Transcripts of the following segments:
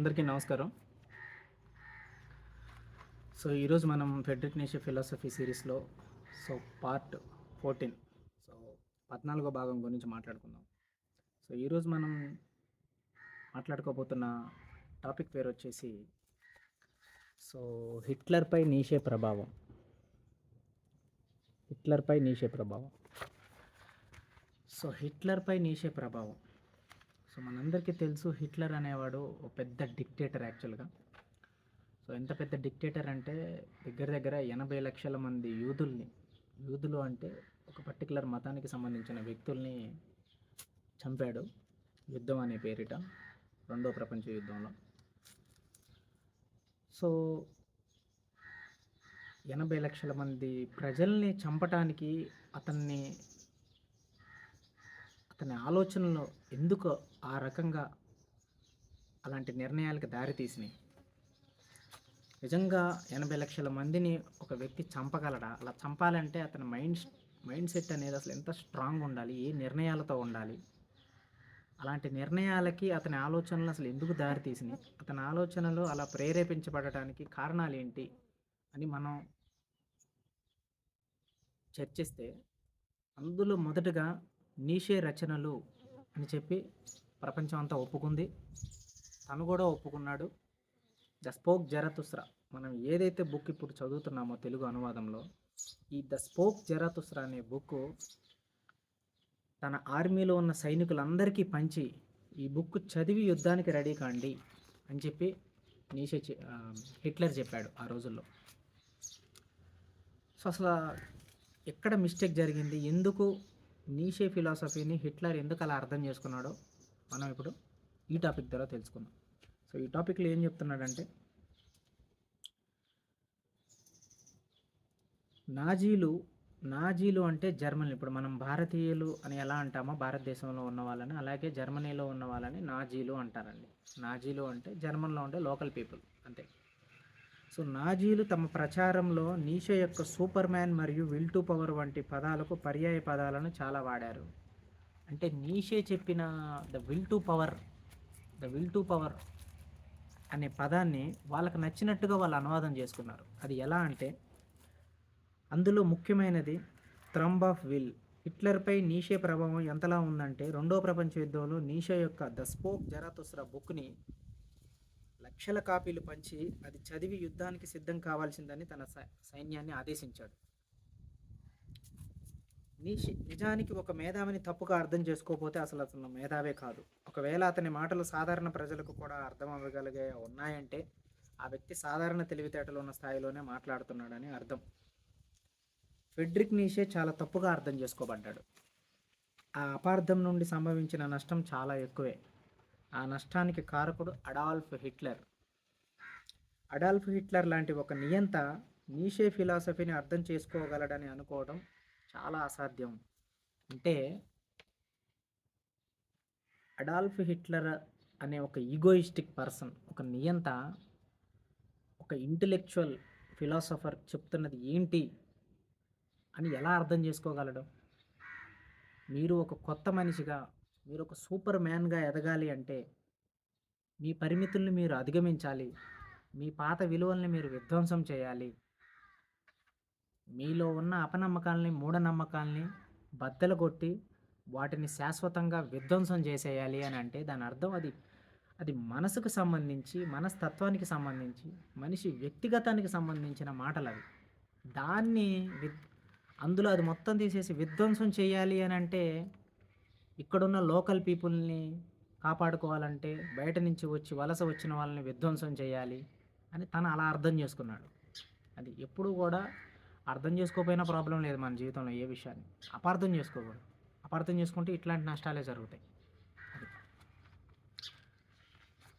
అందరికీ నమస్కారం. సో ఈరోజు మనం ఫెడ్రిక్ నేషే ఫిలాసఫీ సిరీస్లో సో పార్ట్ ఫోర్టీన్ సో పద్నాలుగో భాగం గురించి మాట్లాడుకుందాం. సో ఈరోజు మనం మాట్లాడుకోబోతున్న టాపిక్ పేరు వచ్చేసి సో హిట్లర్పై నీషే ప్రభావం. హిట్లర్పై నీషే ప్రభావం. సో హిట్లర్పై నీషే ప్రభావం. సో మనందరికీ తెలుసు హిట్లర్ అనేవాడు ఒక పెద్ద డిక్టేటర్ యాక్చువల్గా. సో ఎంత పెద్ద డిక్టేటర్ అంటే దగ్గర దగ్గర ఎనభై లక్షల మంది యూదుల్ని యూదులు అంటే ఒక పర్టికులర్ మతానికి సంబంధించిన వ్యక్తుల్ని చంపాడు యుద్ధం అనే పేరిట రెండో ప్రపంచ యుద్ధంలో. సో ఎనభై లక్షల మంది ప్రజల్ని చంపటానికి అతన్ని అతని ఆలోచనలు ఎందుకు ఆ రకంగా అలాంటి నిర్ణయాలకు దారితీసినాయి నిజంగా ఎనభై లక్షల మందిని ఒక వ్యక్తి చంపగలడా? అలా చంపాలంటే అతని మైండ్ మైండ్ సెట్ అనేది అసలు ఎంత స్ట్రాంగ్ ఉండాలి? ఏ నిర్ణయాలతో ఉండాలి? అలాంటి నిర్ణయాలకి అతని ఆలోచనలు అసలు ఎందుకు దారితీసినాయి అతని ఆలోచనలు అలా ప్రేరేపించబడటానికి కారణాలు ఏంటి అని మనం చర్చిస్తే అందులో మొదటగా నీషే రచనలు అని చెప్పి ప్రపంచం అంతా ఒప్పుకుంది. తను కూడా ఒప్పుకున్నాడు. The spoke Zarathustra. మనం ఏదైతే బుక్ ఇప్పుడు చదువుతున్నామో తెలుగు అనువాదంలో ఈ ద స్పోక్ జరతుస్రా అనే బుక్ తన ఆర్మీలో ఉన్న సైనికులందరికీ పంచి ఈ బుక్ చదివి యుద్ధానికి రెడీ కాండి అని చెప్పి నీషే హిట్లర్ చెప్పాడు ఆ రోజుల్లో. సో అసలు ఎక్కడ మిస్టేక్ జరిగింది? ఎందుకు నీషే ఫిలాసఫీని హిట్లర్ ఎందుకు అలా అర్థం చేసుకున్నాడో మనం ఇప్పుడు ఈ టాపిక్ ద్వారా తెలుసుకుందాం. సో ఈ టాపిక్లో ఏం చెప్తున్నాడంటే నాజీలు నాజీలు అంటే జర్మనీ ఇప్పుడు మనం భారతీయులు అని ఎలా అంటామో భారతదేశంలో ఉన్న వాళ్ళని అలాగే జర్మనీలో ఉన్న వాళ్ళని నాజీలు అంటారండి. నాజీలు అంటే జర్మన్లో ఉండే లోకల్ పీపుల్ అంతే. సో నాజీలు తమ ప్రచారంలో నీష యొక్క సూపర్ మ్యాన్ మరియు విల్ టు పవర్ వంటి పదాలకు పర్యాయ పదాలను చాలా వాడారు. అంటే నీషే చెప్పిన the will to power the will to power అనే పదాన్ని వాళ్ళకి నచ్చినట్టుగా వాళ్ళు అనువాదం చేసుకున్నారు. అది ఎలా అంటే అందులో ముఖ్యమైనది థ్రంబ్ ఆఫ్ విల్. హిట్లర్పై నీషే ప్రభావం ఎంతలా ఉందంటే రెండో ప్రపంచ యుద్ధంలో నీషే యొక్క ద స్పోక్ జరాతుస్రా బుక్ని లక్షల కాపీలు పంచి అది చదివి యుద్ధానికి సిద్ధం కావాల్సిందని తన సై- సైన్యాన్ని ఆదేశించాడు. నిజానికి ఒక మేధావిని తప్పుగా అర్థం చేసుకోకపోతే అసలు అతను మేధావే కాదు. ఒకవేళ అతని మాటలు సాధారణ ప్రజలకు కూడా అర్థం అవ్వగలిగే ఉన్నాయంటే ఆ వ్యక్తి సాధారణ తెలివితేటలు ఉన్న స్థాయిలోనే మాట్లాడుతున్నాడని అర్థం. ఫెడ్రిక్ నీషే చాలా తప్పుగా అర్థం చేసుకోబడ్డాడు. ఆ అపార్థం నుండి సంభవించిన నష్టం చాలా ఎక్కువే. ఆ నష్టానికి కారకుడు అడాల్ఫ్ హిట్లర్. అడాల్ఫ్ హిట్లర్ లాంటి ఒక నియంత నీషే ఫిలాసఫీని అర్థం చేసుకోగలడని అనుకోవడం చాలా అసాధ్యం. అంటే అడాల్ఫ్ హిట్లర్ అనే ఒక ఈగోయిస్టిక్ పర్సన్ ఒక నియంత ఒక ఇంటలెక్చువల్ ఫిలాసఫర్ చెప్తున్నది ఏంటి అని ఎలా అర్థం చేసుకోగలడు? మీరు ఒక కొత్త మనిషిగా మీరు ఒక సూపర్ మ్యాన్గా ఎదగాలి అంటే మీ పరిమితుల్ని మీరు అధిగమించాలి. మీ పాత విలువల్ని మీరు విధ్వంసం చేయాలి. మీలో ఉన్న అపనమ్మకాలని మూఢనమ్మకాలని బద్దలు కొట్టి వాటిని శాశ్వతంగా విధ్వంసం చేసేయాలి అని అంటే దాని అర్థం అది అది మనసుకు సంబంధించి మనస్తత్వానికి సంబంధించి మనిషి వ్యక్తిగతానికి సంబంధించిన మాటలు అవి. దాన్ని విద్ అందులో అది మొత్తం తీసేసి విధ్వంసం చేయాలి అని అంటే ఇక్కడున్న లోకల్ పీపుల్ని కాపాడుకోవాలంటే బయట నుంచి వచ్చి వలస వచ్చిన వాళ్ళని విధ్వంసం చేయాలి. అని తను అలా అర్థం చేసుకున్నాడు. అది ఎప్పుడు కూడా అర్థం చేసుకోకపోయినా ప్రాబ్లం లేదు మన జీవితంలో ఏ విషయాన్ని. అపార్థం చేసుకోకూడదు. అపార్థం చేసుకుంటే ఇట్లాంటి నష్టాలే జరుగుతాయి.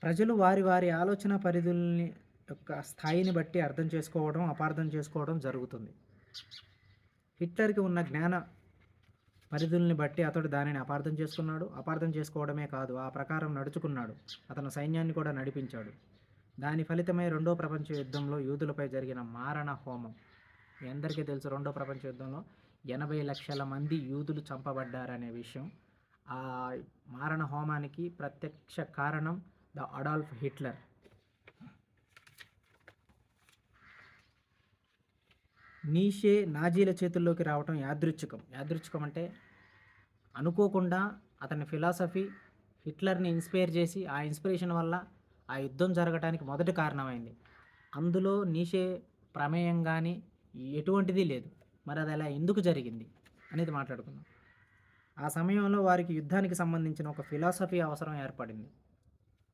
ప్రజలు వారి వారి ఆలోచన పరిధుల్ని యొక్క స్థాయిని బట్టి అర్థం చేసుకోవడం అపార్థం చేసుకోవడం జరుగుతుంది. హిట్లర్కి ఉన్న జ్ఞాన పరిధుల్ని బట్టి అతడు దానిని అపార్థం చేసుకున్నాడు. అపార్థం చేసుకోవడమే కాదు ఆ ప్రకారం నడుచుకున్నాడు. అతను సైన్యాన్ని కూడా నడిపించాడు. దాని ఫలితమై రెండో ప్రపంచ యుద్ధంలో యూదులపై జరిగిన మారణ హోమం. ఎందరికీ అందరికీ తెలుసు రెండో ప్రపంచ యుద్ధంలో ఎనభై లక్షల మంది యూదులు చంపబడ్డారనే విషయం. ఆ మారణ హోమానికి ప్రత్యక్ష కారణం ద అడాల్ఫ్ హిట్లర్. నీషే నాజీల చేతుల్లోకి రావటం యాదృచ్ఛికం. యాదృచ్ఛికం అంటే అనుకోకుండా అతని ఫిలాసఫీ హిట్లర్ని ఇన్స్పైర్ చేసి ఆ ఇన్స్పిరేషన్ వల్ల ఆ యుద్ధం జరగడానికి మొదటి కారణమైంది. అందులో నీషే ప్రమేయం కానీ ఎటువంటిది లేదు. మరి అది అలా ఎందుకు జరిగింది అనేది మాట్లాడుకుందాం. ఆ సమయంలో వారికి యుద్ధానికి సంబంధించిన ఒక ఫిలాసఫీ అవసరం ఏర్పడింది.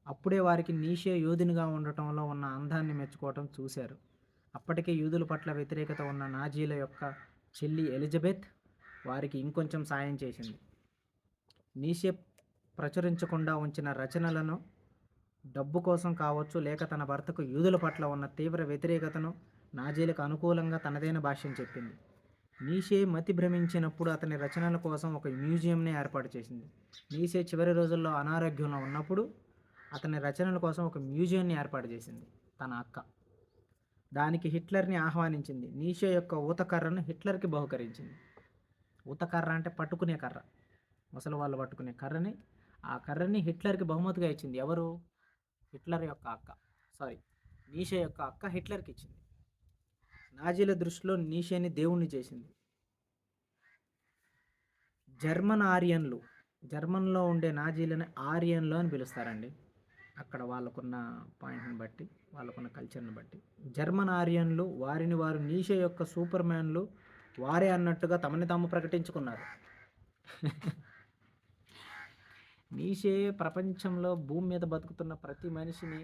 అప్పుడే వారికి నీషే యోధునిగా ఉండటంలో ఉన్న అందాన్ని మెచ్చుకోవటం చూశారు. అప్పటికే యూదుల పట్ల వ్యతిరేకత ఉన్న నాజీల యొక్క చెల్లి ఎలిజబెత్ వారికి ఇంకొంచెం సాయం చేసింది. నీషే ప్రచురించకుండా ఉంచిన రచనలను డబ్బు కోసం కావచ్చు లేక తన భర్తకు యూదుల పట్ల ఉన్న తీవ్ర వ్యతిరేకతను నాజీలకు అనుకూలంగా తనదైన భాష్యం చెప్పింది. నీషే మతి భ్రమించినప్పుడు అతని రచనల కోసం ఒక మ్యూజియంని ఏర్పాటు చేసింది. నీషే చివరి రోజుల్లో అనారోగ్యంలో ఉన్నప్పుడు అతని రచనల కోసం ఒక మ్యూజియంని ఏర్పాటు చేసింది తన అక్క. దానికి హిట్లర్ని ఆహ్వానించింది. నీషే యొక్క ఊతకర్రను హిట్లర్కి బహుకరించింది. ఊతకర్ర అంటే పట్టుకునే కర్ర. ముసలి వాళ్ళు పట్టుకునే కర్రని ఆ కర్రని హిట్లర్కి బహుమతిగా ఇచ్చింది ఎవరు? హిట్లర్ యొక్క అక్క. సారీ నీషే యొక్క అక్క హిట్లర్కి ఇచ్చింది. నాజీల దృష్టిలో నీషేని దేవుణ్ణి చేసింది. జర్మన్ ఆర్యన్లు జర్మన్లో ఉండే నాజీలని ఆర్యన్లు అని పిలుస్తారండి. అక్కడ వాళ్ళకున్న పాయింట్ని బట్టి వాళ్ళకున్న కల్చర్ని బట్టి. జర్మన్ ఆర్యన్లు వారిని వారు నీషే యొక్క సూపర్ మ్యాన్లు వారే అన్నట్టుగా తమని తాము ప్రకటించుకున్నారు. నీషే ప్రపంచంలో భూమి మీద బతుకుతున్న ప్రతి మనిషిని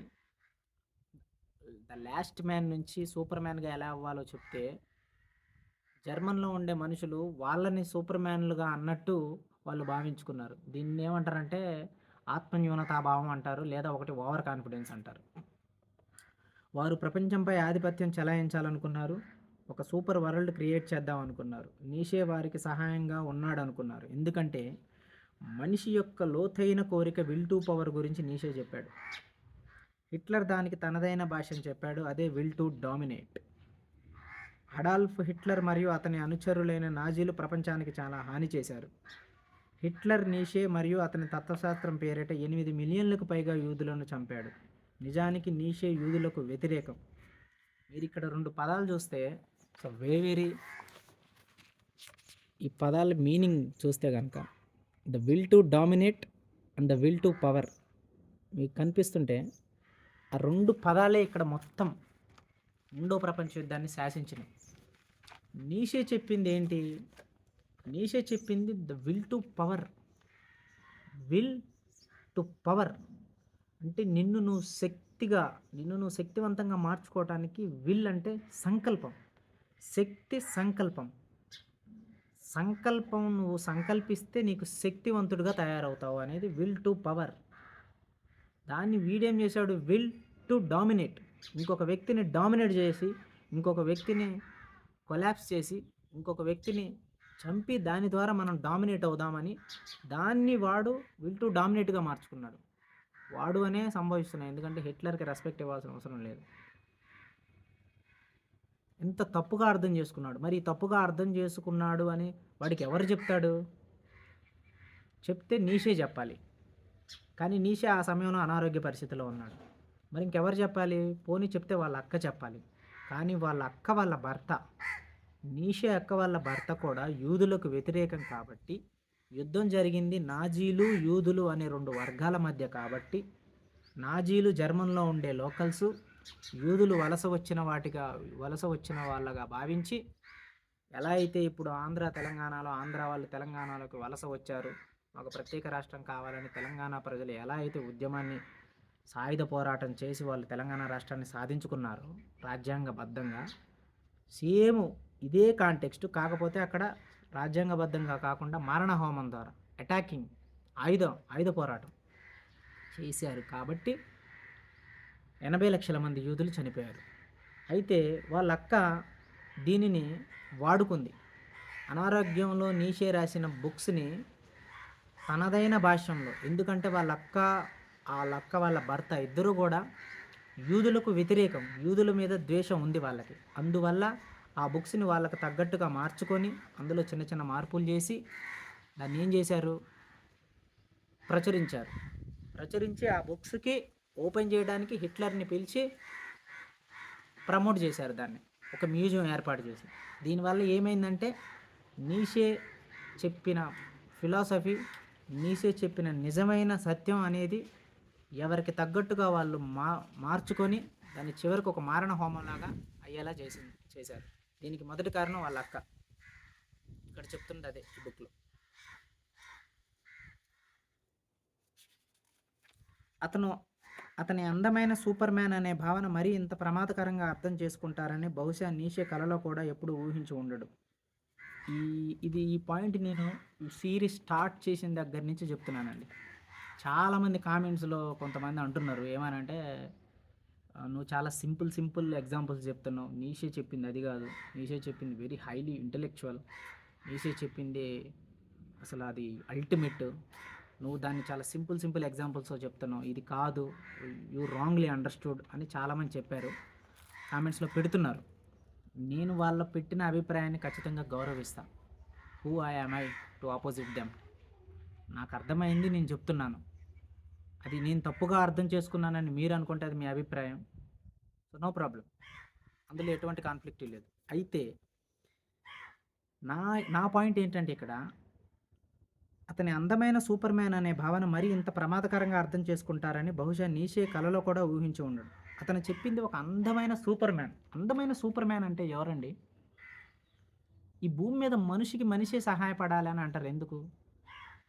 ద లాస్ట్ మ్యాన్ నుంచి సూపర్ మ్యాన్గా ఎలా అవ్వాలో చెప్తే జర్మన్లో ఉండే మనుషులు వాళ్ళని సూపర్ మ్యాన్లుగా అన్నట్టు వాళ్ళు భావించుకున్నారు. దీన్ని ఏమంటారంటే ఆత్మన్యూనతాభావం అంటారు లేదా ఒకటి ఓవర్ కాన్ఫిడెన్స్ అంటారు. వారు ప్రపంచంపై ఆధిపత్యం చెలాయించాలనుకున్నారు ఒక సూపర్ వరల్డ్ క్రియేట్ చేద్దాం అనుకున్నారు నీషే వారికి సహాయంగా ఉన్నాడు అనుకున్నారు ఎందుకంటే మనిషి యొక్క లోతైన కోరిక విల్ టు పవర్ గురించి నీషే చెప్పాడు. హిట్లర్ దానికి తనదైన భాషను చెప్పాడు అదే will to dominate. Adolf Hitler మరియు అతని అనుచరులైన నాజీలు ప్రపంచానికి చాలా హాని చేశారు. హిట్లర్ నీషే మరియు అతని తత్వశాస్త్రం పేరిట ఎనిమిది మిలియన్లకు పైగా యూదులను చంపాడు. నిజానికి నీషే యూదులకు వ్యతిరేకం. మీరు ఇక్కడ రెండు పదాలు చూస్తే సో వేవేరి ఈ పదాల మీనింగ్ చూస్తే కనుక the will to dominate and the will to power. మీకు కనిపిస్తుంటే ఆ రెండు పదాలే ఇక్కడ మొత్తం రెండో ప్రపంచ యుద్ధాన్ని శాసించినాయి నీషే చెప్పింది ఏంటి? నీషే చెప్పింది the will to power. Will to power అంటే నిన్ను నువ్వు శక్తిగా నిన్ను నువ్వు శక్తివంతంగా మార్చుకోవటానికి విల్ అంటే సంకల్పం. శక్తి సంకల్పం. సంకల్పం నువ్వు సంకల్పిస్తే నీకు శక్తివంతుడిగా తయారవుతావు అనేది విల్ టు పవర్. దాన్ని వీడేం చేశాడు? Will to dominate. ఇంకొక వ్యక్తిని డామినేట్ చేసి ఇంకొక వ్యక్తిని కొలాప్స్ చేసి ఇంకొక వ్యక్తిని చంపి దాని ద్వారా మనం డామినేట్ అవుదామని దాన్ని వాడు విల్ టు డామినేట్గా మార్చుకున్నాడు. వాడు అనే సంభవిస్తున్నాయి. ఎందుకంటే హిట్లర్కి రెస్పెక్ట్ ఇవ్వాల్సిన అవసరం లేదు. ఎంత తప్పుగా అర్థం చేసుకున్నాడు. మరి తప్పుగా అర్థం చేసుకున్నాడు అని వాడికి ఎవరు చెప్తాడు? చెప్తే నీషే చెప్పాలి. కానీ నీషే ఆ సమయంలో అనారోగ్య పరిస్థితిలో ఉన్నాడు. మరి ఇంకెవరు చెప్పాలి? పోనీ చెప్తే వాళ్ళ అక్క చెప్పాలి. కానీ వాళ్ళ అక్క వాళ్ళ భర్త నీషే అక్క వాళ్ళ భర్త కూడా యూదులకు వ్యతిరేకం కాబట్టి యుద్ధం జరిగింది నాజీలు యూదులు అనే రెండు వర్గాల మధ్య కాబట్టి నాజీలు జర్మన్లో ఉండే లోకల్స్ యూదులు వలస వచ్చిన వాటిగా వలస వచ్చిన వాళ్ళగా భావించి ఎలా అయితే ఇప్పుడు ఆంధ్ర తెలంగాణలో ఆంధ్ర వాళ్ళు తెలంగాణలోకి వలస వచ్చారు మాకు ప్రత్యేక రాష్ట్రం కావాలని తెలంగాణ ప్రజలు ఎలా అయితే ఉద్యమాన్ని సాయుధ పోరాటం చేసి వాళ్ళు తెలంగాణ రాష్ట్రాన్ని సాధించుకున్నారు రాజ్యాంగబద్ధంగా సేమ్ ఇదే కాంటెక్స్ట్ కాకపోతే అక్కడ రాజ్యాంగబద్ధంగా కాకుండా మారణ హోమం ద్వారా అటాకింగ్ ఆయుధం ఆయుధ పోరాటం చేశారు. కాబట్టి ఎనభై లక్షల మంది యూదులు చనిపోయారు. అయితే వాళ్ళ అక్క దీనిని వాడుకుంది. అనారోగ్యంలో నీషే రాసిన బుక్స్ని తనదైన భాష్యంలో ఎందుకంటే వాళ్ళ అక్క వాళ్ళ అక్క వాళ్ళ భర్త ఇద్దరు కూడా యూదులకు వ్యతిరేకం యూదుల మీద ద్వేషం ఉంది వాళ్ళకి. అందువల్ల ఆ బుక్స్ని వాళ్ళకి తగ్గట్టుగా మార్చుకొని అందులో చిన్న చిన్న మార్పులు చేసి దాన్ని ఏం చేశారు? ప్రచురించారు. ప్రచురించి ఆ బుక్స్కి ఓపెన్ చేయడానికి హిట్లర్ని పిలిచి ప్రమోట్ చేశారు దాన్ని. ఒక మ్యూజియం ఏర్పాటు చేసి. దీనివల్ల ఏమైందంటే నీషే చెప్పిన ఫిలాసఫీ నీసే చెప్పిన నిజమైన సత్యం అనేది ఎవరికి తగ్గట్టుగా వాళ్ళు మా మార్చుకొని దాన్ని చివరికి ఒక మారణ హోమంలాగా అయ్యేలా చేసింది చేశారు. దీనికి మొదటి కారణం వాళ్ళ అక్క. ఇక్కడ చెప్తుంది అదే ఈ బుక్లో. అతను అతని అందమైన సూపర్ మ్యాన్ అనే భావన మరీ ఇంత ప్రమాదకరంగా అర్థం చేసుకుంటారని బహుశా నీషే కలలో కూడా ఎప్పుడు ఊహించి ఉండడు. ఈ ఇది ఈ పాయింట్ నేను సిరీస్ స్టార్ట్ చేసిన దగ్గర నుంచి చెప్తున్నానండి. చాలామంది కామెంట్స్లో కొంతమంది అంటున్నారు ఏమనంటే నువ్వు చాలా సింపుల్ సింపుల్ ఎగ్జాంపుల్స్ చెప్తున్నావు. నీషే చెప్పింది అది కాదు. నీషే చెప్పింది వెరీ హైలీ ఇంటలెక్చువల్. నీషే చెప్పింది అసలు అది అల్టిమేట్ నువ్వు దాన్ని చాలా సింపుల్ సింపుల్ ఎగ్జాంపుల్స్తో చెప్తున్నావు. ఇది కాదు. యూ రాంగ్లీ అండర్స్టూడ్ అని చాలామంది చెప్పారు. కామెంట్స్లో పెడుతున్నారు. నేను వాళ్ళ పెట్టిన అభిప్రాయాన్ని ఖచ్చితంగా గౌరవిస్తాను who I am I to opposite them నాకు అర్థమైంది నేను చెప్తున్నాను. అది నేను తప్పుగా అర్థం చేసుకున్నానని మీరు అనుకుంటే అది మీ అభిప్రాయం. సో నో ప్రాబ్లం అందులో ఎటువంటి కాన్ఫ్లిక్ట్ లేదు. అయితే నా నా పాయింట్ ఏంటంటే ఇక్కడ అతని అందమైన సూపర్ మ్యాన్ అనే భావన మరీ ఇంత ప్రమాదకరంగా అర్థం చేసుకుంటారని బహుశా నీషే కలలో కూడా ఊహించి ఉండడు. అతను చెప్పింది ఒక అందమైన సూపర్ మ్యాన్ అందమైన సూపర్ మ్యాన్ అంటే ఎవరండి? ఈ భూమి మీద మనిషికి మనిషే సహాయపడాలి అని అంటారు. ఎందుకు?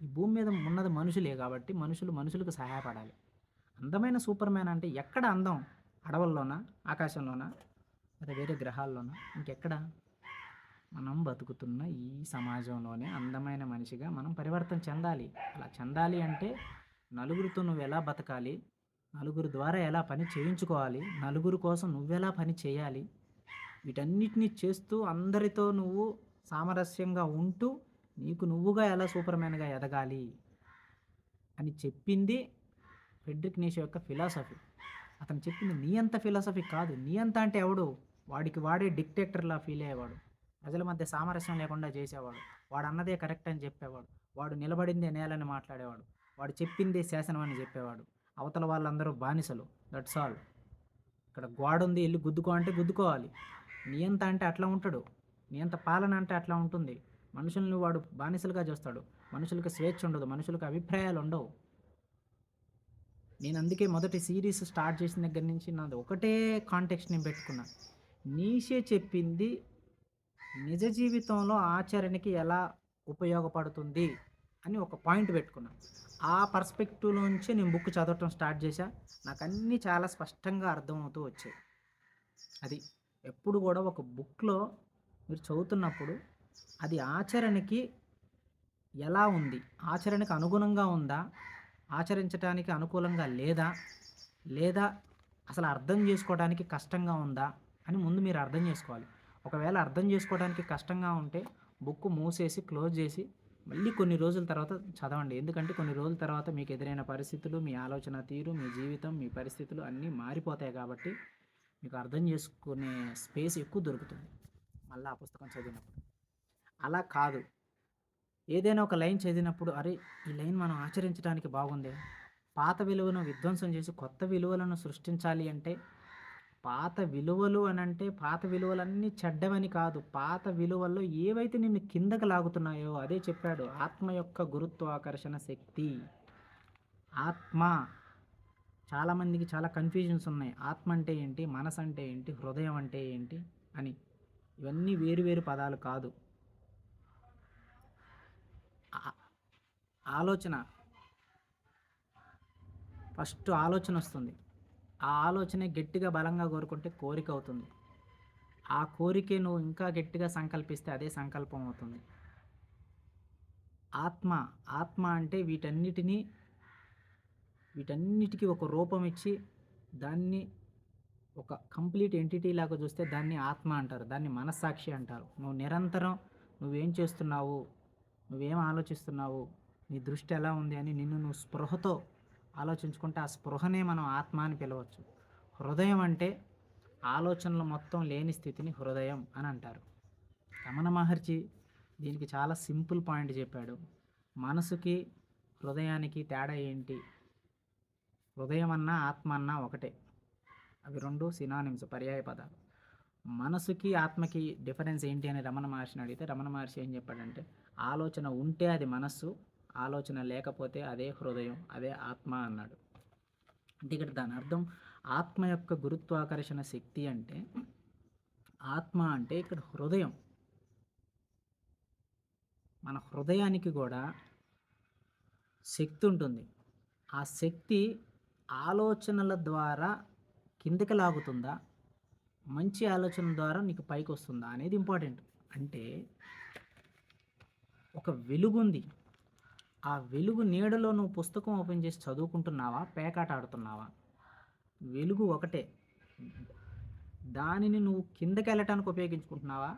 ఈ భూమి మీద ఉన్నది మనుషులే కాబట్టి మనుషులు మనుషులకు సహాయపడాలి. అందమైన సూపర్ మ్యాన్ అంటే ఎక్కడ అందం? అడవుల్లోనా? ఆకాశంలోనా? అదే వేరే గ్రహాల్లోనా? ఇంకెక్కడ? మనం బతుకుతున్న ఈ సమాజంలోనే అందమైన మనిషిగా మనం పరివర్తన చెందాలి. అలా చెందాలి అంటే నలుగురితో నువ్వు ఎలా బతకాలి? నలుగురు ద్వారా ఎలా పని చేయించుకోవాలి? నలుగురు కోసం నువ్వెలా పని చేయాలి? వీటన్నిటిని చేస్తూ అందరితో నువ్వు సామరస్యంగా ఉంటూ నీకు నువ్వుగా ఎలా సూపర్మ్యాన్గా ఎదగాలి? అని చెప్పింది ఫెడ్రిక్ నీషో యొక్క ఫిలాసఫీ. అతను చెప్పింది నీ అంత ఫిలాసఫీ కాదు. నీ అంత అంటే ఎవడు? వాడికి వాడే డిక్టేటర్లా ఫీల్ అయ్యేవాడు. ప్రజల మధ్య సామరస్యం లేకుండా చేసేవాడు. వాడు అన్నదే కరెక్ట్ అని చెప్పేవాడు. వాడు నిలబడిందే నేలని మాట్లాడేవాడు. వాడు చెప్పిందే శాసనం అని చెప్పేవాడు. అవతల వాళ్ళందరూ బానిసలు. దట్స్ ఆల్ ఇక్కడ గోడ ఉంది వెళ్ళి గుద్దుకో అంటే గుద్దుకోవాలి. నియంత అంటే అట్లా ఉంటాడు. నియంత పాలన అంటే అట్లా ఉంటుంది. మనుషుల్ని వాడు బానిసలుగా చేస్తాడు. మనుషులకు స్వేచ్ఛ ఉండదు. మనుషులకు అభిప్రాయాలు ఉండవు. నేను అందుకే మొదటి సిరీస్ స్టార్ట్ చేసిన దగ్గర నుంచి నాది ఒకటే కాంటెక్స్ట్ నేను పెట్టుకున్నా. నీషే చెప్పింది నిజ జీవితంలో ఆచరణకి ఎలా ఉపయోగపడుతుంది అని ఒక పాయింట్ పెట్టుకున్నా ఆ పర్స్పెక్టివ్ నుంచి నేను బుక్ చదవటం స్టార్ట్ చేశా. నాకు అన్నీ చాలా స్పష్టంగా అర్థమవుతూ వచ్చాయి. అది ఎప్పుడు కూడా ఒక బుక్లో మీరు చదువుతున్నప్పుడు అది ఆచరణకి ఎలా ఉంది? ఆచరణకి అనుగుణంగా ఉందా? ఆచరించడానికి అనుకూలంగా లేదా? లేదా అసలు అర్థం చేసుకోవడానికి కష్టంగా ఉందా? అని ముందు మీరు అర్థం చేసుకోవాలి. ఒకవేళ అర్థం చేసుకోవడానికి కష్టంగా ఉంటే బుక్ మూసేసి క్లోజ్ చేసి మళ్ళీ కొన్ని రోజుల తర్వాత చదవండి. ఎందుకంటే కొన్ని రోజుల తర్వాత మీకు ఎదురైన పరిస్థితులు మీ ఆలోచన తీరు మీ జీవితం మీ పరిస్థితులు అన్నీ మారిపోతాయి కాబట్టి మీకు అర్థం చేసుకునే స్పేస్ ఎక్కువ దొరుకుతుంది. మళ్ళీ ఆ పుస్తకం చదివినప్పుడు. అలా కాదు. ఏదైనా ఒక లైన్ చదివినప్పుడు అరే ఈ లైన్ మనం ఆచరించడానికి బాగుంది. పాత విలువను విధ్వంసం చేసి కొత్త విలువలను సృష్టించాలి అంటే పాత విలువలు అని అంటే పాత విలువలన్నీ చెడ్డవని కాదు. పాత విలువల్లో ఏవైతే నిన్ను కిందకు లాగుతున్నాయో అదే చెప్పాడు. ఆత్మ యొక్క గురుత్వాకర్షణ శక్తి. ఆత్మ చాలామందికి చాలా కన్ఫ్యూజన్స్ ఉన్నాయి. ఆత్మ అంటే ఏంటి? మనసు అంటే ఏంటి? హృదయం అంటే ఏంటి? అని. ఇవన్నీ వేరు వేరు పదాలు కాదు. ఆలోచన. ఫస్ట్ ఆలోచన వస్తుంది. ఆ ఆలోచనే గట్టిగా బలంగా కోరుకుంటే కోరిక అవుతుంది. ఆ కోరికే నువ్వు ఇంకా గట్టిగా సంకల్పిస్తే అదే సంకల్పం అవుతుంది. ఆత్మ ఆత్మ అంటే వీటన్నిటినీ వీటన్నిటికీ ఒక రూపం ఇచ్చి దాన్ని ఒక కంప్లీట్ ఎంటిటీ లాగా చూస్తే దాన్ని ఆత్మ అంటారు దాన్ని మనస్సాక్షి అంటారు. నువ్వు నిరంతరం నువ్వేం చేస్తున్నావు నువ్వేం ఆలోచిస్తున్నావు నీ దృష్టి ఎలా ఉంది అని నిన్ను నువ్వు స్పృహతో ఆలోచించుకుంటే ఆ స్పృహనే మనం ఆత్మ అని పిలవచ్చు. హృదయం అంటే ఆలోచనలు మొత్తం లేని స్థితిని హృదయం అని అంటారు. రమణ మహర్షి దీనికి చాలా సింపుల్ పాయింట్ చెప్పాడు. మనసుకి హృదయానికి తేడా ఏంటి? హృదయం అన్నా ఆత్మ అన్నా ఒకటే. అవి రెండు సినానిమ్స్ పర్యాయ పదాలు. మనసుకి ఆత్మకి డిఫరెన్స్ ఏంటి అని రమణ మహర్షిని అడిగితే రమణ మహర్షి ఏం చెప్పాడంటే ఆలోచన ఉంటే అది మనస్సు ఆలోచన లేకపోతే అదే హృదయం అదే ఆత్మ అన్నాడు. అంటే ఇక్కడ దాని అర్థం ఆత్మ యొక్క గురుత్వాకర్షణ శక్తి అంటే ఆత్మ అంటే ఇక్కడ హృదయం. మన హృదయానికి కూడా శక్తి ఉంటుంది. ఆ శక్తి ఆలోచనల ద్వారా కిందకి లాగుతుందా? మంచి ఆలోచన ద్వారా నీకు పైకి వస్తుందా అనేది ఇంపార్టెంట్. అంటే ఒక వెలుగు ఉంది ఆ వెలుగు నీడలో నువ్వు పుస్తకం ఓపెన్ చేసి చదువుకుంటున్నావా? పేకాట ఆడుతున్నావా? వెలుగు ఒకటే. దానిని నువ్వు కిందకి వెళ్ళటానికి ఉపయోగించుకుంటున్నావా?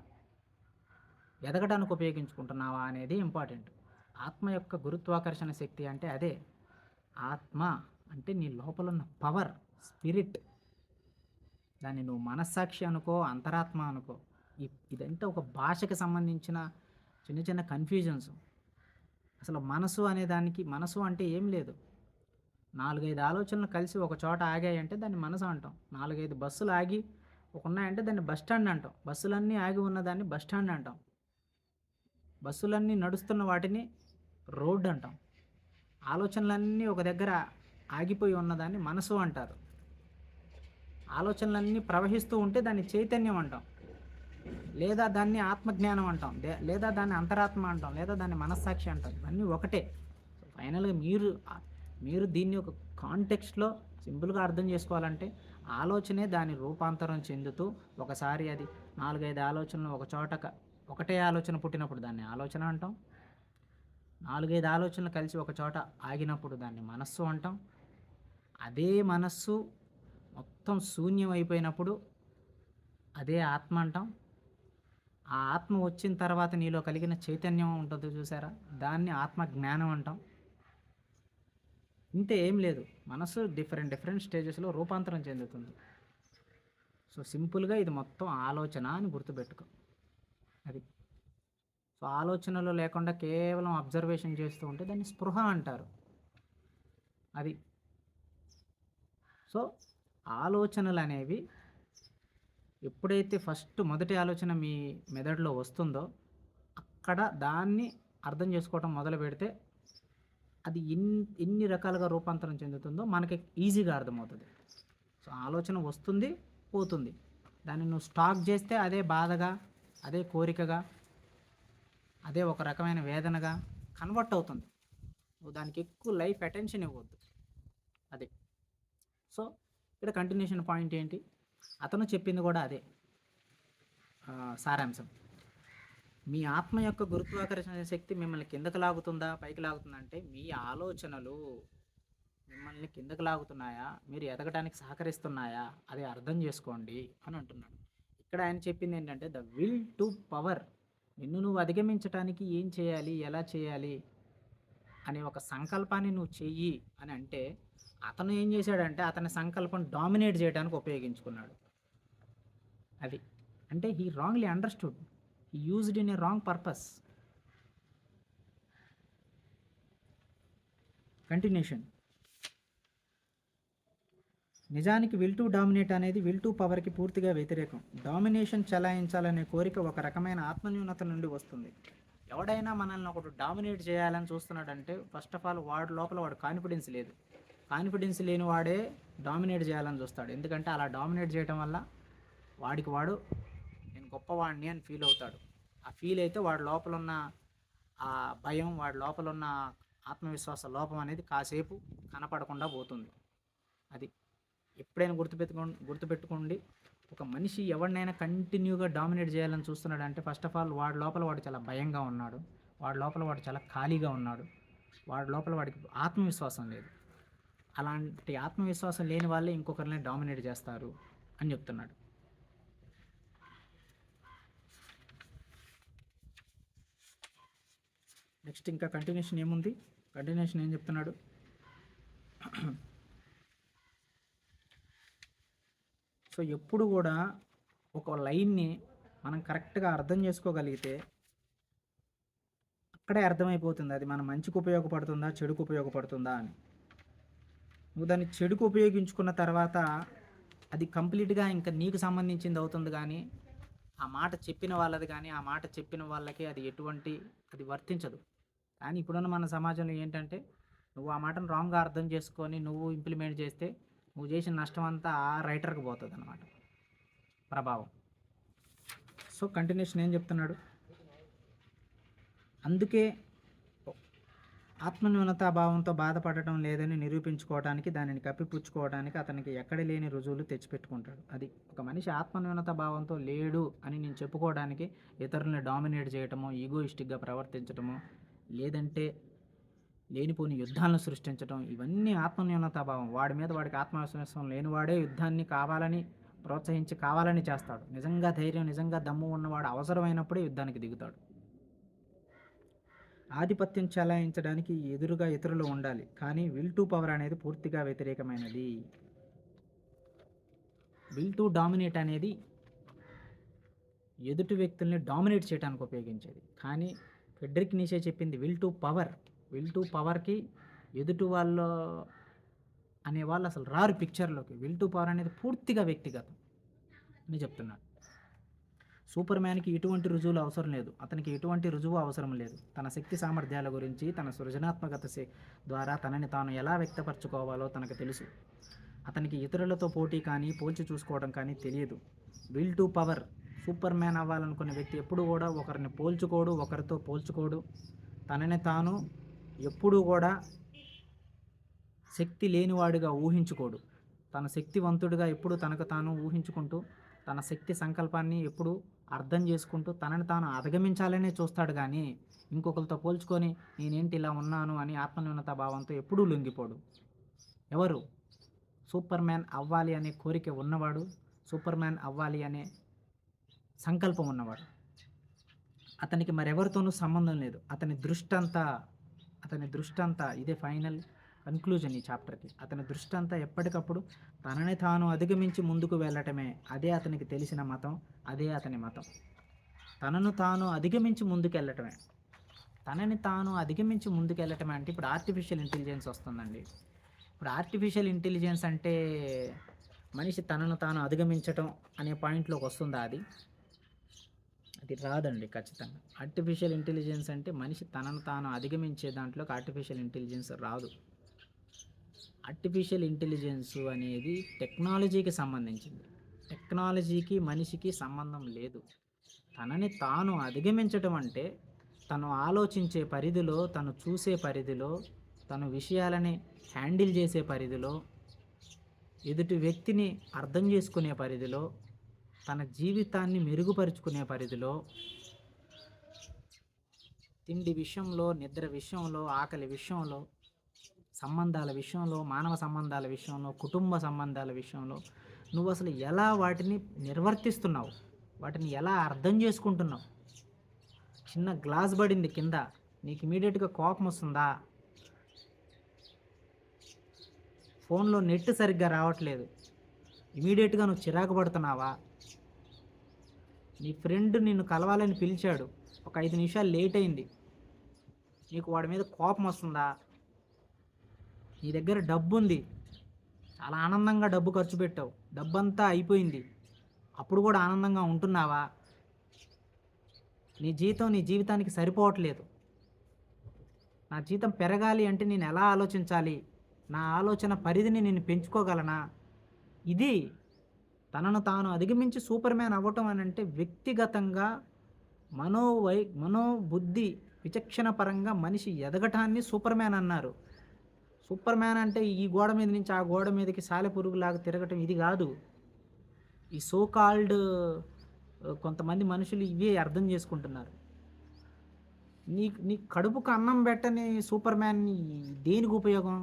ఎదగటానికి ఉపయోగించుకుంటున్నావా అనేది ఇంపార్టెంట్. ఆత్మ యొక్క గురుత్వాకర్షణ శక్తి అంటే అదే. ఆత్మ అంటే నీ లోపల ఉన్న పవర్ స్పిరిట్. దాన్ని నువ్వు మనస్సాక్షి అనుకో అంతరాత్మ అనుకో. ఇదంతా ఒక భాషకి సంబంధించిన చిన్న చిన్న కన్ఫ్యూజన్స్. అసలు మనసు అనే దానికి మనసు అంటే ఏం లేదు. నాలుగైదు ఆలోచనలు కలిసి ఒక చోట ఆగాయంటే దాన్ని మనసు అంటాం. నాలుగైదు బస్సులు ఆగి ఒక ఉన్నాయంటే దాన్ని బస్ స్టాండ్ అంటాం. బస్సులన్నీ ఆగి ఉన్నదాన్ని బస్ స్టాండ్ అంటాం. బస్సులన్నీ నడుస్తున్న వాటిని రోడ్డు అంటాం. ఆలోచనలన్నీ ఒక దగ్గర ఆగిపోయి ఉన్నదాన్ని మనసు అంటారు. ఆలోచనలన్నీ ప్రవహిస్తూ ఉంటే దాన్ని చైతన్యం అంటాం. లేదా దాన్ని ఆత్మజ్ఞానం అంటాం. దే- లేదా దాన్ని అంతరాత్మ అంటాం. లేదా దాన్ని మనస్సాక్షి అంటాం. ఇవన్నీ ఒకటే. ఫైనల్గా మీరు మీరు దీన్ని ఒక కాంటెక్స్ట్లో సింపుల్గా అర్థం చేసుకోవాలంటే ఆలోచనే దాని రూపాంతరం చెందుతూ ఒకసారి అది నాలుగైదు ఆలోచనలు ఒక చోట ఒకటే ఆలోచన పుట్టినప్పుడు దాన్ని ఆలోచన అంటాం. నాలుగైదు ఆలోచనలు కలిసి ఒక చోట ఆగినప్పుడు దాన్ని మనస్సు అంటాం. అదే మనస్సు మొత్తం శూన్యం అయిపోయినప్పుడు అదే ఆత్మ అంటాం. ఆ ఆత్మ వచ్చిన తర్వాత నీలో కలిగిన చైతన్యం ఉంటుంది చూసారా? దాన్ని ఆత్మ జ్ఞానం అంటాం. ఇంతే ఏం లేదు. మనసు డిఫరెంట్ డిఫరెంట్ స్టేజెస్లో రూపాంతరం చెందుతుంది. సో సింపుల్గా ఇది మొత్తం ఆలోచన అని గుర్తుపెట్టుకో. అది సో ఆలోచనలు లేకుండా కేవలం అబ్జర్వేషన్ చేస్తూ ఉంటే దాన్ని స్పృహ అంటారు. అది సో ఆలోచనలు అనేవి ఎప్పుడైతే ఫస్ట్ మొదటి ఆలోచన మీ మెదడులో వస్తుందో అక్కడ దాన్ని అర్థం చేసుకోవటం మొదలు పెడితే అది ఎన్ని ఎన్ని రకాలుగా రూపాంతరం చెందుతుందో మనకి ఈజీగా అర్థమవుతుంది. సో ఆలోచన వస్తుంది పోతుంది. దాన్ని నువ్వు స్టాక్ చేస్తే అదే బాధగా అదే కోరికగా అదే ఒక రకమైన వేదనగా కన్వర్ట్ అవుతుంది. నువ్వు దానికి ఎక్కువ లైఫ్ అటెన్షన్ ఇవ్వద్దు. అది. సో ఇక్కడ కంటిన్యూషన్ పాయింట్ ఏంటి? అతను చెప్పింది కూడా అదే. సారాంశం. మీ ఆత్మ యొక్క గురుత్వాకర్షణ శక్తి మిమ్మల్ని కిందకు లాగుతుందా పైకి లాగుతుందా అంటే మీ ఆలోచనలు మిమ్మల్ని కిందకు లాగుతున్నాయా మీరు ఎదగడానికి సహకరిస్తున్నాయా అది అర్థం చేసుకోండి అని అంటున్నాడు. ఇక్కడ ఆయన చెప్పింది ఏంటంటే ద విల్ టు పవర్ నిన్ను నువ్వు అధిగమించడానికి ఏం చేయాలి ఎలా చేయాలి అనే ఒక సంకల్పాన్ని నువ్వు చెయ్యి అని అంటే అతను ఏం చేశాడంటే అతని సంకల్పం డామినేట్ చేయడానికి ఉపయోగించుకున్నాడు. అది. అంటే he wrongly understood he used in a wrong purpose continuation నిజానికి విల్ టు డామినేట్ అనేది విల్ టు పవర్కి పూర్తిగా వ్యతిరేకం. డామినేషన్ చలాయించాలనే కోరిక ఒక రకమైన ఆత్మన్యూనత నుండి వస్తుంది. ఎవడైనా మనల్ని ఒకటి డామినేట్ చేయాలని చూస్తున్నాడంటే ఫస్ట్ ఆఫ్ ఆల్ వాడు లోపల వాడు కాన్ఫిడెన్స్ లేదు. కాన్ఫిడెన్స్ లేని వాడే డామినేట్ చేయాలని చూస్తాడు. ఎందుకంటే అలా డామినేట్ చేయడం వల్ల వాడికి వాడు నేను గొప్పవాడిని అని ఫీల్ అవుతాడు. ఆ ఫీల్ అయితే వాడి లోపల ఉన్న ఆ భయం వాడి లోపల ఉన్న ఆత్మవిశ్వాస లోపం అనేది కాసేపు కనపడకుండా పోతుంది. అది ఎప్పుడైనా గుర్తుపెట్టుకో గుర్తుపెట్టుకోండి. ఒక మనిషి ఎవరినైనా కంటిన్యూగా డామినేట్ చేయాలని చూస్తున్నాడు అంటే ఫస్ట్ ఆఫ్ ఆల్ వాడి లోపల వాడు చాలా భయంగా ఉన్నాడు. వాడి లోపల వాడు చాలా ఖాళీగా ఉన్నాడు. వాడి లోపల వాడికి ఆత్మవిశ్వాసం లేదు. అలాంటి ఆత్మవిశ్వాసం లేని వాళ్ళే ఇంకొకరిని డామినేట్ చేస్తారు అని చెప్తున్నాడు. నెక్స్ట్ ఇంకా కంటిన్యూషన్ ఏముంది? కంటిన్యూషన్ ఏం చెప్తున్నాడు? సో ఎప్పుడు కూడా ఒక లైన్ని మనం కరెక్ట్గా అర్థం చేసుకోగలిగితే అక్కడే అర్థమైపోతుంది. అది మన మంచికి ఉపయోగపడుతుందా చెడుకు ఉపయోగపడుతుందా అని. నువ్వు దాన్ని చెడుకు ఉపయోగించుకున్న తర్వాత అది కంప్లీట్గా ఇంకా నీకు సంబంధించింది అవుతుంది కానీ ఆ మాట చెప్పిన వాళ్ళది కానీ ఆ మాట చెప్పిన వాళ్ళకి అది ఎటువంటి అది వర్తించదు. కానీ ఇప్పుడున్న మన సమాజంలో ఏంటంటే నువ్వు ఆ మాటను రాంగ్గా అర్థం చేసుకొని నువ్వు ఇంప్లిమెంట్ చేస్తే నువ్వు చేసిన నష్టం అంతా ఆ రైటర్కి పోతుంది అనమాట ప్రభావం. సో కంటిన్యూషన్ ఏం చెప్తున్నాడు? అందుకే ఆత్మన్యూనతాభావంతో బాధపడటం లేదని నిరూపించుకోవడానికి దానిని కప్పిపుచ్చుకోవడానికి అతనికి ఎక్కడ లేని రుజువులు తెచ్చిపెట్టుకుంటాడు. అది ఒక మనిషి ఆత్మన్యూనత భావంతో లేడు అని నేను చెప్పుకోవడానికి ఇతరులను డామినేట్ చేయటమో ఈగోయిస్టిక్గా ప్రవర్తించటమో లేదంటే లేనిపోని యుద్ధాలను సృష్టించడం ఇవన్నీ ఆత్మన్యూనతా భావం. వాడి మీద వాడికి ఆత్మవిశ్వాసం లేనివాడే యుద్ధాన్ని కావాలని ప్రోత్సహించి కావాలని చేస్తాడు. నిజంగా ధైర్యం నిజంగా దమ్ము ఉన్నవాడు అవసరమైనప్పుడే యుద్ధానికి దిగుతాడు. ఆధిపత్యం చెలాయించడానికి ఎదురుగా ఇతరులు ఉండాలి. కానీ విల్ టు పవర్ అనేది పూర్తిగా వ్యతిరేకమైనది. విల్ టు డామినేట్ అనేది ఎదుటి వ్యక్తుల్ని డామినేట్ చేయడానికి ఉపయోగించేది. కానీ ఫెడ్రిక్ నీషే చెప్పింది will to power. Will to పవర్కి ఎదుటి వాళ్ళ అనే వాళ్ళు అసలు రారు పిక్చర్లోకి విల్ టు పవర్ అనేది పూర్తిగా వ్యక్తిగతం. అని చెప్తున్నాడు సూపర్ మ్యాన్కి ఎటువంటి రుజువులు అవసరం లేదు. అతనికి ఎటువంటి రుజువు అవసరం లేదు. తన శక్తి సామర్థ్యాల గురించి తన సృజనాత్మకత ద్వారా తనని తాను ఎలా వ్యక్తపరచుకోవాలో తనకు తెలుసు. అతనికి ఇతరులతో పోటీ కానీ పోల్చి చూసుకోవడం కానీ తెలియదు. Will to power. Super man అవ్వాలనుకున్న వ్యక్తి ఎప్పుడు కూడా ఒకరిని పోల్చుకోడు ఒకరితో పోల్చుకోడు. తనని తాను ఎప్పుడూ కూడా శక్తి లేనివాడిగా ఊహించుకోడు. తన శక్తివంతుడిగా ఎప్పుడు తనకు తాను ఊహించుకుంటూ తన శక్తి సంకల్పాన్ని ఎప్పుడు అర్థం చేసుకుంటూ తనని తాను అధిగమించాలనే చూస్తాడు కానీ ఇంకొకరితో పోల్చుకొని నేనేంటి ఇలా ఉన్నాను అని ఆత్మన్యూనత భావంతో ఎప్పుడూ లొంగిపోడు. ఎవరు? సూపర్ మ్యాన్ అవ్వాలి అనే కోరిక ఉన్నవాడు సూపర్ మ్యాన్ అవ్వాలి అనే సంకల్పం ఉన్నవాడు. అతనికి మరెవరితోనూ సంబంధం లేదు. అతని దృష్టంతా అతని దృష్టంతా ఇదే ఫైనల్ కన్క్లూజన్ ఈ చాప్టర్కి. అతని దృష్టి అంతా ఎప్పటికప్పుడు తనని తాను అధిగమించి ముందుకు వెళ్ళటమే. అదే అతనికి తెలిసిన మతం అదే అతని మతం. తనను తాను అధిగమించి ముందుకెళ్ళటమే. తనని తాను అధిగమించి ముందుకెళ్ళటమే అంటే ఇప్పుడు ఆర్టిఫిషియల్ ఇంటెలిజెన్స్ వస్తుందండి. ఇప్పుడు ఆర్టిఫిషియల్ ఇంటెలిజెన్స్ అంటే మనిషి తనను తాను అధిగమించటం అనే పాయింట్లోకి వస్తుందా అది? అది రాదండి ఖచ్చితంగా. ఆర్టిఫిషియల్ ఇంటెలిజెన్స్ అంటే మనిషి తనను తాను అధిగమించే దాంట్లోకి ఆర్టిఫిషియల్ ఇంటెలిజెన్స్ రాదు. ఆర్టిఫిషియల్ ఇంటెలిజెన్స్ అనేది టెక్నాలజీకి సంబంధించింది. టెక్నాలజీకి మనిషికి సంబంధం లేదు. తనని తాను అధిగమించటం అంటే తను ఆలోచించే పరిధిలో తను చూసే పరిధిలో తను విషయాలని హ్యాండిల్ చేసే పరిధిలో ఎదుటి వ్యక్తిని అర్థం చేసుకునే పరిధిలో తన జీవితాన్ని మెరుగుపరుచుకునే పరిధిలో తిండి విషయంలో నిద్ర విషయంలో ఆకలి విషయంలో సంబంధాల విషయంలో మానవ సంబంధాల విషయంలో కుటుంబ సంబంధాల విషయంలో నువ్వు అసలు ఎలా వాటిని నిర్వర్తిస్తున్నావు? వాటిని ఎలా అర్థం చేసుకుంటున్నావు? చిన్న గ్లాస్ పడింది కింద. నీకు ఇమీడియట్గా కోపం వస్తుందా? ఫోన్లో నెట్ సరిగ్గా రావట్లేదు. ఇమీడియట్గా నువ్వు చిరాకు పడుతున్నావా? నీ ఫ్రెండ్ నిన్ను కలవాలని పిలిచాడు. ఒక ఐదు నిమిషాలు లేట్ అయింది. నీకు వాడి మీద కోపం వస్తుందా? నీ దగ్గర డబ్బు ఉంది చాలా ఆనందంగా డబ్బు ఖర్చు పెట్టావు. డబ్బంతా అయిపోయింది. అప్పుడు కూడా ఆనందంగా ఉంటున్నావా? నీ జీతం నీ జీవితానికి సరిపోవట్లేదు. నా జీతం పెరగాలి అంటే నేను ఎలా ఆలోచించాలి? నా ఆలోచన పరిధిని నేను పెంచుకోగలనా? ఇది తనను తాను అధిగమించి సూపర్ మ్యాన్ అవ్వటం అని అంటే వ్యక్తిగతంగా మనోవై మనోబుద్ధి విచక్షణ పరంగా మనిషి ఎదగటాన్ని సూపర్ మ్యాన్ అన్నారు. సూపర్ మ్యాన్ అంటే ఈ గోడ మీద నుంచి ఆ గోడ మీదకి సాలె పురుగులాగా తిరగటం ఇది కాదు. ఈ సో కాల్డ్ కొంతమంది మనుషులు ఇవే అర్థం చేసుకుంటున్నారు. నీ నీ కడుపుకు అన్నం పెట్టని సూపర్ మ్యాన్ దేనికి ఉపయోగం?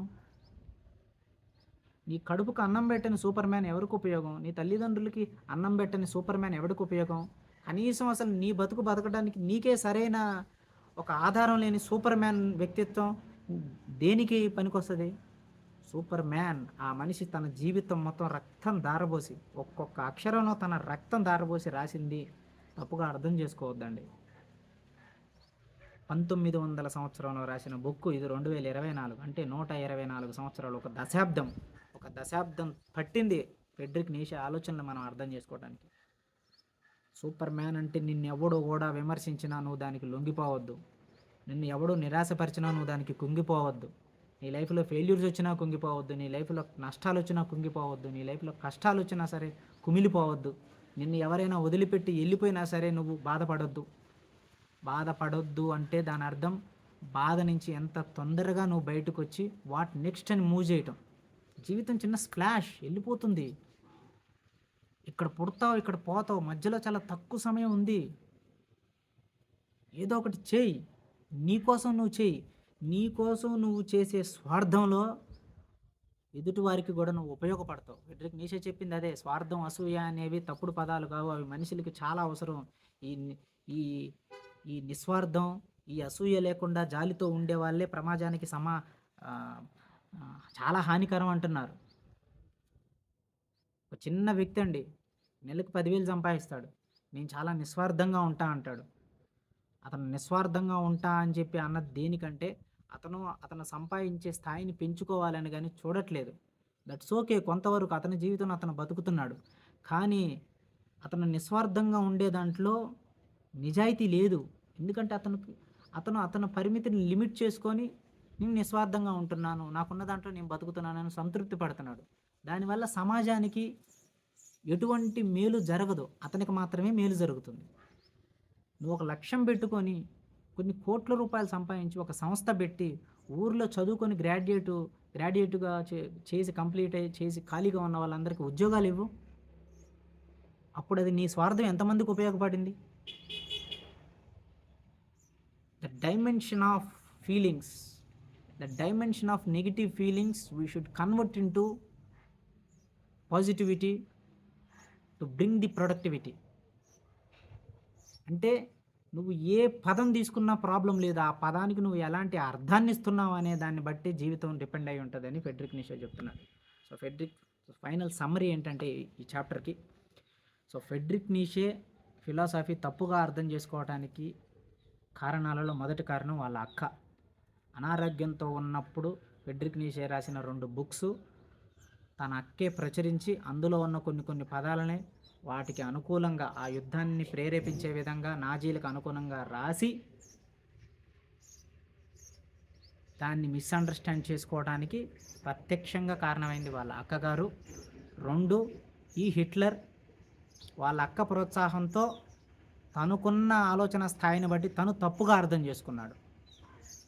నీ కడుపుకు అన్నం పెట్టని సూపర్ మ్యాన్ ఎవరికి ఉపయోగం? నీ తల్లిదండ్రులకి అన్నం పెట్టని సూపర్ మ్యాన్ ఎవరికి ఉపయోగం? కనీసం అసలు నీ బతుకు బతకడానికి నీకే సరైన ఒక ఆధారం లేని సూపర్ మ్యాన్ వ్యక్తిత్వం దేనికి పనికొస్తుంది? Superman. ఆ మనిషి తన జీవితం మొత్తం రక్తం దారబోసి ఒక్కొక్క అక్షరంలో తన రక్తం దారబోసి రాసింది తప్పుగా అర్థం చేసుకోవద్దండి. పంతొమ్మిది వందల సంవత్సరంలో రాసిన బుక్ ఇది రెండు వేల ఇరవై నాలుగు అంటే నూట ఇరవై నాలుగు సంవత్సరాలు ఒక దశాబ్దం. ఒక దశాబ్దం పట్టింది ఫెడ్రిక్ నీషే ఆలోచనలు మనం అర్థం చేసుకోవడానికి. సూపర్ మ్యాన్ అంటే నిన్నెవడో కూడా విమర్శించినా నువ్వు దానికి లొంగిపోవద్దు. నిన్ను ఎవడు నిరాశపరిచినా నువ్వు దానికి కుంగిపోవద్దు. నీ లైఫ్లో ఫెయిల్యూర్స్ వచ్చినా కుంగిపోవద్దు. నీ లైఫ్లో నష్టాలు వచ్చినా కుంగిపోవద్దు. నీ లైఫ్లో కష్టాలు వచ్చినా సరే కుమిలిపోవద్దు. నిన్ను ఎవరైనా వదిలిపెట్టి వెళ్ళిపోయినా సరే నువ్వు బాధపడొద్దు. బాధపడొద్దు అంటే దాని అర్థం బాధ నుంచి ఎంత తొందరగా నువ్వు బయటకు వచ్చి వాట్ నెక్స్ట్ అని మూవ్ చేయటం. జీవితం చిన్న స్ప్లాష్ వెళ్ళిపోతుంది ఇక్కడ పుడతావు ఇక్కడ పోతావు మధ్యలో చాలా తక్కువ సమయం ఉంది. ఏదో ఒకటి చేయి. నీకోసం నువ్వు చేయి. నీకోసం నువ్వు చేసే స్వార్థంలో ఎదుటి వారికి కూడా నువ్వు ఉపయోగపడతావు. ఫెడ్రిక్ నీషే చెప్పింది అదే స్వార్థం అసూయ అనేవి తప్పుడు పదాలు కావు. అవి మనుషులకి చాలా అవసరం. ఈ ఈ ఈ నిస్వార్థం ఈ అసూయ లేకుండా జాలితో ఉండే వాళ్ళే ప్రమాదానికి సమా చాలా హానికరం అంటున్నారు. ఒక చిన్న వ్యక్తి అండి నెలకు పదివేలు సంపాదిస్తాడు. నేను చాలా నిస్వార్థంగా ఉంటా అంటాడు. అతను నిస్వార్థంగా ఉంటా అని చెప్పి అన్నది దేనికంటే అతను అతను సంపాదించే స్థాయిని పెంచుకోవాలని కానీ చూడట్లేదు. దట్స్ ఓకే కొంతవరకు అతని జీవితం అతను బతుకుతున్నాడు. కానీ అతను నిస్వార్థంగా ఉండే దాంట్లో నిజాయితీ లేదు. ఎందుకంటే అతను అతను అతని పరిమితిని లిమిట్ చేసుకొని నేను నిస్వార్థంగా ఉంటున్నాను. నాకున్న దాంట్లో నేను బతుకుతున్నానని సంతృప్తి పడుతున్నాడు. దానివల్ల సమాజానికి ఎటువంటి మేలు జరగదు. అతనికి మాత్రమే మేలు జరుగుతుంది. నువ్వు ఒక లక్ష్యం పెట్టుకొని కొన్ని కోట్ల రూపాయలు సంపాదించి ఒక సంస్థ పెట్టి ఊర్లో చదువుకొని గ్రాడ్యుయేట్ గ్రాడ్యుయేట్గా చే- చేసి కంప్లీట్ అయ్యి చేసి ఖాళీగా ఉన్న వాళ్ళందరికీ ఉద్యోగాలు ఇవ్వు. అప్పుడు అది నీ స్వార్థం ఎంతమందికి ఉపయోగపడింది? The dimension of feelings the dimension of negative feelings we should convert into positivity to bring the productivity అంటే నువ్వు ఏ పదం తీసుకున్నా ప్రాబ్లం లేదు. ఆ పదానికి నువ్వు ఎలాంటి అర్థాన్ని ఇస్తున్నావు అనే దాన్ని బట్టి జీవితం డిపెండ్ అయి ఉంటుందని ఫెడ్రిక్ నిషో చెప్తున్నాడు. సో ఫెడ్రిక్ ఫైనల్ సమ్మరీ ఏంటంటే ఈ- చాప్టర్కి. సో ఫెడ్రిక్ నీషే ఫిలాసఫీ తప్పుగా అర్థం చేసుకోవడానికి కారణాలలో మొదటి కారణం వాళ్ళ అక్క. అనారోగ్యంతో ఉన్నప్పుడు ఫెడ్రిక్ నీషే రాసిన రెండు బుక్స్ తన అక్కే ప్రచురించి అందులో ఉన్న కొన్ని కొన్ని పదాలనే వాటికి అనుకూలంగా ఆ యుద్ధాన్ని ప్రేరేపించే విధంగా నాజీలకు అనుకూలంగా రాసి దాన్ని మిస్అండర్స్టాండ్ చేసుకోవడానికి ప్రత్యక్షంగా కారణమైంది వాళ్ళ అక్కగారు. రెండు ఈ హిట్లర్ వాళ్ళ అక్క ప్రోత్సాహంతో తనుకున్న ఆలోచన స్థాయిని బట్టి తను తప్పుగా అర్థం చేసుకున్నాడు.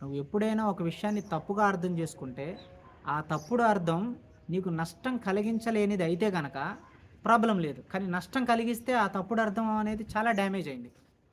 నువ్వు ఎప్పుడైనా ఒక విషయాన్ని తప్పుగా అర్థం చేసుకుంటే ఆ తప్పుడు అర్థం నీకు నష్టం కలిగించలేనిది అయితే గనక ప్రాబ్లం లేదు. కానీ నష్టం కలిగిస్తే ఆ తప్పుడు అర్థం అనేది చాలా డ్యామేజ్ అయింది.